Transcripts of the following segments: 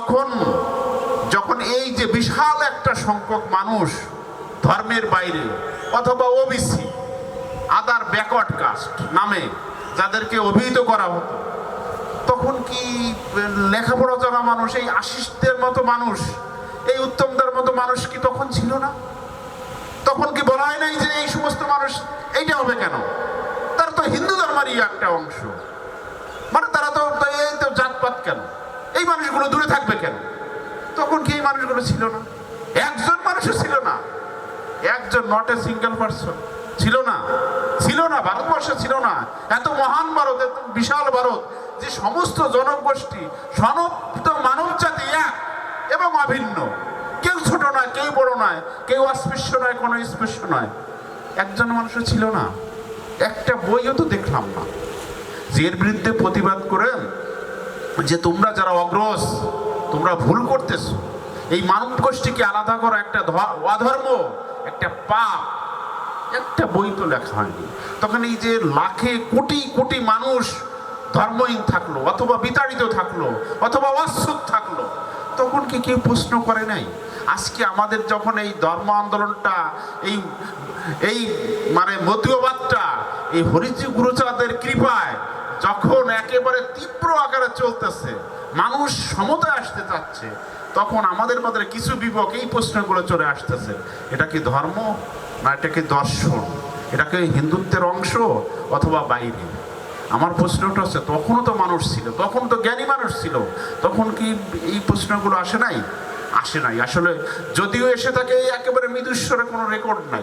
তখন যখন এই যে বিশাল একটা সংখ্যক মানুষ ধর্মের বাইরে অথবা ওবিসি আদার ব্যাকওয়ার্ড কাস্ট নামে যাদেরকে অভিহিত করা হতো, তখন কি লেখাপড়া জানা মানুষ, এই আশিসদের মতো মানুষ, এই উত্তমদের মতো মানুষ কি তখন ছিল না? তখন কি বলা হয় নাই যে এই সমস্ত মানুষ এইটা হবে কেন? তারা তো হিন্দু ধর্মেরই একটা অংশ। মানে তারা তো এই তো জাতপাত কেন? এই মানুষগুলো দূরে থাকবে কেন কি এই মানুষগুলো ছিল না। একজন মানুষও ছিল না। একজন নট এ সিঙ্গেল পার্সন ছিল না। ছিল না। ভারতবর্ষে ছিল না। এত মহান ভারত, এত বিশাল ভারত, যে সমস্ত জনগোষ্ঠী সনপ্ত মানব জাতি এক এবং অভিন্ন। কেউ ছোট নয়, কেউ বড় নয়, কেউ অস্পৃশ্য নয়, কোনো স্পৃশ্য নয়। একজন মানুষও ছিল না। একটা বইও তো দেখলাম না। যে এর বিরুদ্ধে প্রতিবাদ করেন, যে তোমরা যারা অগ্রস তোমরা ভুল করতেছো। এই মানব গোষ্ঠীকে আলাদা করা, একটা অধর্ম, একটা পাপ। একটা বই তো লেখা হয়নি। তখন এই যে লাখে কোটি কোটি মানুষ ধর্মহীন থাকল, অথবা বিতাড়িত থাকল, অথবা অশ্রুত থাকল, তখন কি কেউ প্রশ্ন করে নাই? আজকে আমাদের যখন এই ধর্ম আন্দোলনটা, এই এই মানে মতীয়বাদটা এই হরিজি গুরুচাঁদের কৃপায় যখন একেবারে তীব্র আকারে চলতেছে, মানুষ সমতায় আসতে চাচ্ছে, তখন আমাদের মধ্যে কিছু বিবেক এই প্রশ্নগুলো চলে আসতেছে। এটা কি ধর্ম না এটা কি দর্শন? এটা কি হিন্দুত্বের অংশ অথবা বাইরে? আমার প্রশ্নটা হচ্ছে, তখনও তো মানুষ ছিল, তখন তো জ্ঞানী মানুষ ছিল, তখন কি এই প্রশ্নগুলো আসে নাই? আসে নাই। আসলে যদিও এসে থাকে একেবারে মৃদুস্বরে কোনো রেকর্ড নাই।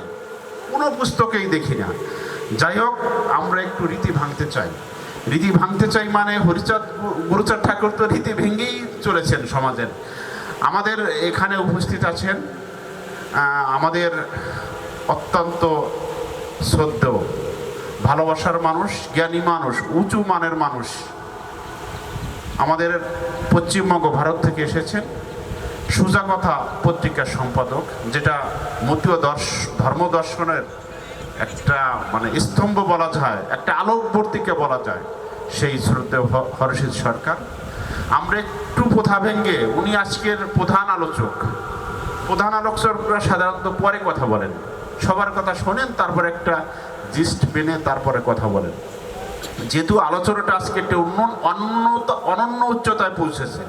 কোনো পুস্তকেই দেখি না। যাই হোক, আমরা একটু রীতি ভাঙতে চাই। রীতি ভাঙতে চাই মানে হরিচাঁদ গুরুচাঁদ ঠাকুর তো রীতি ভেঙেই চলেছেন সমাজের। আমাদের এখানে উপস্থিত আছেন আমাদের অত্যন্ত শ্রদ্ধ ভালোবাসার মানুষ, জ্ঞানী মানুষ, উঁচু মানের মানুষ। আমাদের পশ্চিমবঙ্গ ভারত থেকে এসেছেন সুজা কথা পত্রিকার সম্পাদক, যেটা মতীয় দর্শ, ধর্ম দর্শনের একটা মানে স্তম্ভ বলা যায়, একটা আলোকবর্তীকে বলা যায়। সেই শ্রদ্ধেয় হ- হরষিত সরকার। আমরা একটু প্রথা ভেঙ্গে, উনি আজকের প্রধান আলোচক। প্রধান আলোচকরা সাধারণত পরে কথা বলেন। সবার কথা শোনেন, তারপর একটা জিস্ট পেনে তারপরে কথা বলেন। যেহেতু আলোচনাটা আজকে একটা অন্য অন্য অনন্য উচ্চতায় পৌঁছেছে।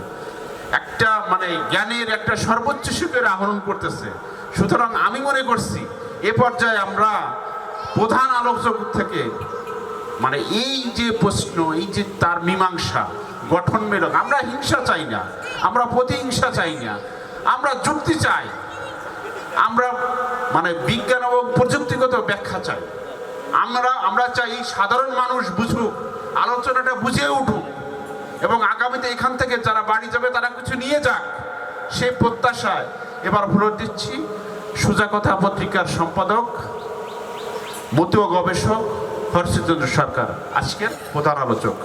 একটা মানে জ্ঞানের একটা সর্বোচ্চ সুখের আহরণ করতেছে। সুতরাং আমি মনে করছি, এ পর্যায়ে আমরা প্রধান আলোচক থেকে মানে এই যে প্রশ্ন, এই যে তার মীমাংসা, গঠনমূলক, আমরা হিংসা চাই না, আমরা প্রতিহিংসা চাই না, আমরা যুক্তি চাই, আমরা মানে বিজ্ঞান এবং প্রযুক্তিগত ব্যাখ্যা চাই। আমরা আমরা চাই সাধারণ মানুষ বুঝুক, আলোচনাটা বুঝে উঠুক, এবং আগামীতে এখান থেকে যারা বাড়ি যাবে তারা কিছু নিয়ে যাক সেই প্রত্যাশায়। এবার ভুলে দিচ্ছি সুজা কথা পত্রিকার সম্পাদক, মতীয় গবেষক হর্ষচন্দ্র সরকার আজকের প্রধান আলোচক।